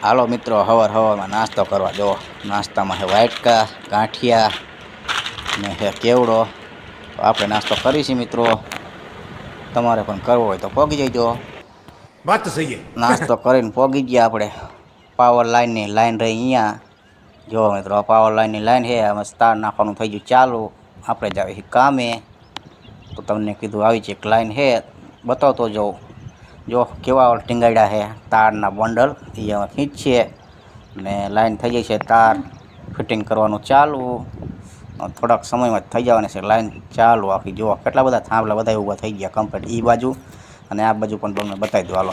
હાલો મિત્રો હવાર હવામાં નાસ્તો કરવા જો નાસ્તામાં છે વાટકા ગાંઠિયા ને હે કેવડો. આપણે નાસ્તો કરીશું મિત્રો. તમારે પણ કરવો હોય તો પોગી જઈજો વાત થઈ સહી નાસ્તો કરીને પોગી ગયા આપણે. પાવર લાઇનની લાઇન રહી અહીંયા. જો મિત્રો પાવર લાઇનની લાઇન છે. અમે સ્ટાર નાખવાનું થઈ ગયું ચાલુ. આપણે જાવી કામે. તો તમને કીધું આવી છે એક લાઇન છે. બતાવતો જાઉં. જો કેવા ટીંગાડ્યા છે? તારના બંડલ એ ખીંચીએ. ને લાઈન થઈ જાય છે તાર. ફિટિંગ કરવાનું ચાલુ. થોડાક સમયમાં થઈ જવાની છે લાઈન ચાલુ આખી. જુઓ કેટલા બધા થાંભલા બધા ઊભા થઈ ગયા કમ્પ્લીટ એ બાજુ. અને આ બાજુ પણ તમને બતાવી દો હાલો.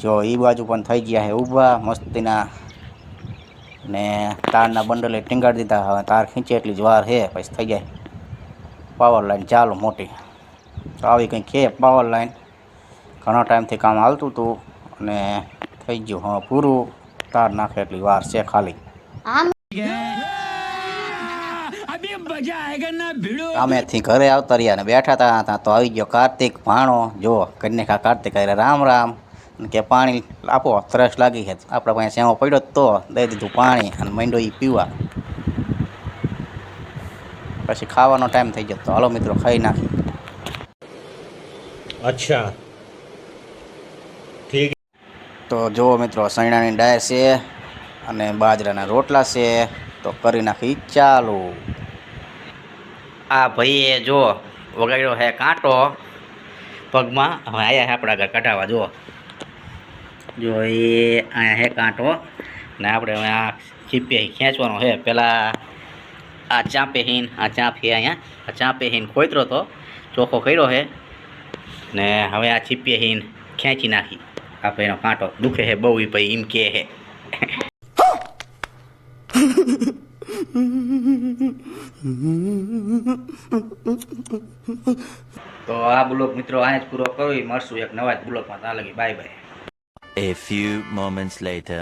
જો એ બાજુ પણ થઈ ગયા છે ઊભા, મસ્તીના. ને તારના બંડલે ટીંગાડી દીધા. હવે તાર ખીંચે એટલી જ વાર છે. પછી થઈ જાય. પાવર લાઈન ચાલુ, મોટી. તો આવી કંઈક છે પાવર લાઈન ઘણા ટાઈમથી કામ હાલતું હતું અને થઈ ગયું. હા પૂરું તાર નાખે એટલી વાર છે ખાલી. કામેથી ઘરે આવતા રહ્યા અને બેઠા હતા તો આવી ગયો કાર્તિક ભાણો. જો કરીને ખા કાર્તિક અરે રામ રામ. કે પાણી આપો તરસ લાગી છે. આપણા પાસે સેવો પડ્યો તો. દઈ દીધું પાણી અને મંડો એ પીવા. પછી ખાવાનો ટાઈમ થઈ જતો હાલો મિત્રો ખાઈ નાખી અચ્છા. ઠીક. તો જુઓ મિત્રો સૈણાની ડાય છે અને બાજરાના રોટલા છે. તો કરી નાખી ચાલુ. આ ભાઈએ જો વગાડ્યો હે કાંટો પગમાં. હવે આયા હે આપણા ઘર કઢાવા જો જો એ અહીંયા હે કાંટો ને આપણે હવે આ ચીપે ખેંચવાનો હે. પહેલાં આ ચાંપે હીન આ ચાંપ હે અહીંયા આ ચાંપે હીન ખોતરો તો ચોખ્ખો કર્યો હે. ને હવે આ ચીપીએ હીન ખેંચી નાખી. આપણે એનો કાંટો દુખે છે બહુ ભાઈ એમ કે છે તો આ બ્લોક મિત્રો આને જ પૂરો કરવી મળશું એક નવા જ બ્લોકમાં. ત્યાં લગી bye bye. A few moments later.